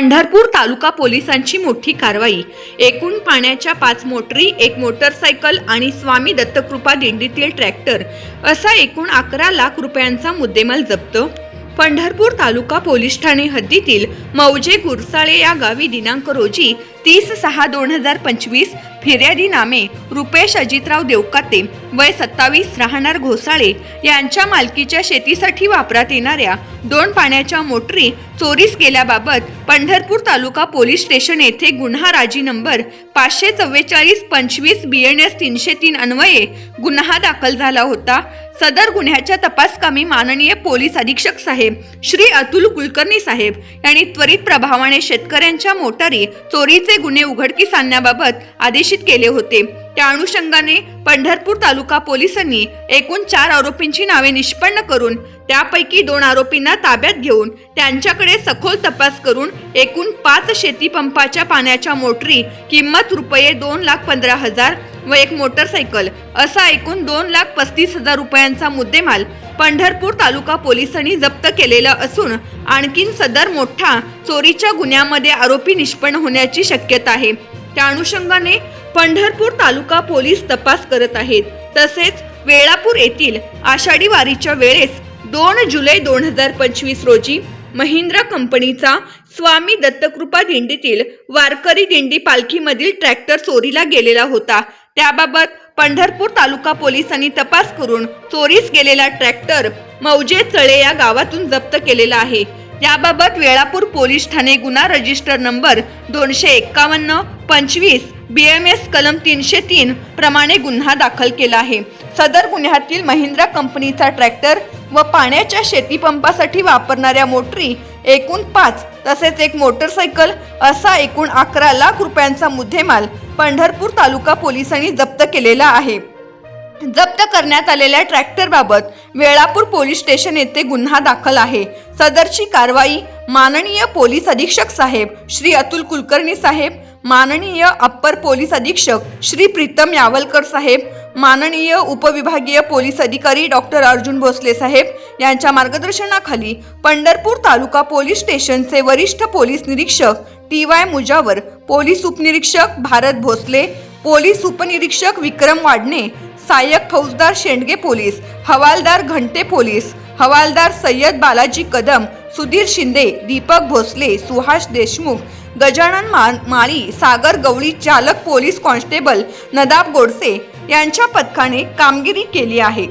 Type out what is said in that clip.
पंढरपूर तालुका पोलिसांची मोठी कारवाई. एकूण पाण्याच्या पाच मोटरी एक मोटरसायकल आणि स्वामी दत्तकृपा दिंडीतील ट्रॅक्टर असा एकूण अकरा लाख रुपयांचा मुद्देमाल जप्त पंढरपूर तालुका पोलीस ठाणे हद्दीतील मौजे गुरसाळे या गावी दिनांक रोजी तीस सहा दोन हजार पंचवीस फिर्यादी नामे रुपेश अजितराव देवकाते वय सत्तावीस राहणार घोसाळे यांच्या मालकीच्या शेतीसाठी वापरात येणाऱ्या दोन पाण्याच्या मोटरी चोरीस गेल्याबाबत पंढरपूर तालुका पोलीस स्टेशन येथे गुन्हा राजी नंबर पाचशे चव्वेचाळीस पंचवीस बी एन एस तीनशे तीन अन्वये गुन्हा दाखल झाला होता. सदर गुन्ह्याच्या तपासकामी माननीय पोलीस अधीक्षक साहेब श्री अतुल कुलकर्णी साहेब यांनी त्वरित प्रभावाने शेतकऱ्यांच्या मोटारी चोरीचे गुन्हे उघडकीस आणण्याबाबत आदेशित केले होते. त्या अनुषंगाने पंढरपूर तालुका पोलिसांनी एकूण चार आरोपींची नावे निष्पन्न करून त्यापैकी दोन आरोपींना ताब्यात घेऊन त्यांच्याकडे सखोल तपास करून एकूण पाच शेतीपंपाच्या पाण्याच्या मोटरी किंमत रुपये दोन लाख पंधरा हजार व एक मोटरसायकल असा एकूण दोन लाख पस्तीस हजार रुपयांचा मुद्देमाल पंढरपूर तालुका पोलिसांनी जप्त केलेला असून आणखीन सदर मोठा चोरीच्या गुन्ह्यामध्ये आरोपी निष्पन्न होण्याची शक्यता आहे. त्या अनुषंगाने पंढरपूर तालुका पोलीस तपास करत आहेत. तसेच वेळापूर येथील आषाढी वारीच्या वेळेस दोन जुलै दोन हजार पंचवीस रोजी महिंद्रा कंपनीचा स्वामी दत्तकृपा दिंडीतील वारकरी दिंडी पालखीमधील ट्रॅक्टर चोरीला गेलेला होता. त्याबाबत पंढरपूर तालुका पोलिसांनी तपास करून चोरीस गेलेला ट्रॅक्टर मौजे चळे या गावातून जप्त केलेला आहे. याबाबत वेळापूर पोलीस ठाणे गुन्हा रजिस्टर नंबर दोनशे एक्कावन्न पंचवीस बी एम एस कलम तीनशे तीन प्रमाणे गुन्हा दाखल केला आहे. सदर गुन्ह्यातील महिंद्रा कंपनीचा ट्रॅक्टर व पाण्याच्या शेतीपंपासाठी वापरणाऱ्या मोटरी एकूण पाच तसेच एक मोटरसायकल असा एकूण अकरा लाख रुपयांचा मुद्देमाल पंढरपूर तालुका पोलिसांनी जप्त केलेला आहे. जप्त करण्यात आलेल्या ट्रॅक्टरबाबत वेळापूर पोलीस स्टेशन येथे गुन्हा दाखल आहे. सदरची कारवाई माननीय पोलीस अधीक्षक साहेब श्री अतुल कुलकर्णी साहेब माननीय अप्पर पोलीस अधीक्षक श्री प्रीतम यावलकर साहेब माननीय उपविभागीय पोलीस अधिकारी डॉक्टर अर्जुन भोसले साहेब यांच्या मार्गदर्शनाखाली पंढरपूर तालुका पोलीस स्टेशनचे वरिष्ठ पोलीस निरीक्षक टी वाय मुजावर पोलीस उपनिरीक्षक भारत भोसले पोलीस उपनिरीक्षक विक्रम वाडणे सहाय्यक फौजदार शेंडगे पोलीस हवालदार घंटे पोलीस हवालदार सय्यद बालाजी कदम सुधीर शिंदे दीपक भोसले सुहास देशमुख गजानन मा माळी सागर गवळी चालक पोलीस कॉन्स्टेबल नदाब गोडसे यांच्या पथकाने कामगिरी केली आहे.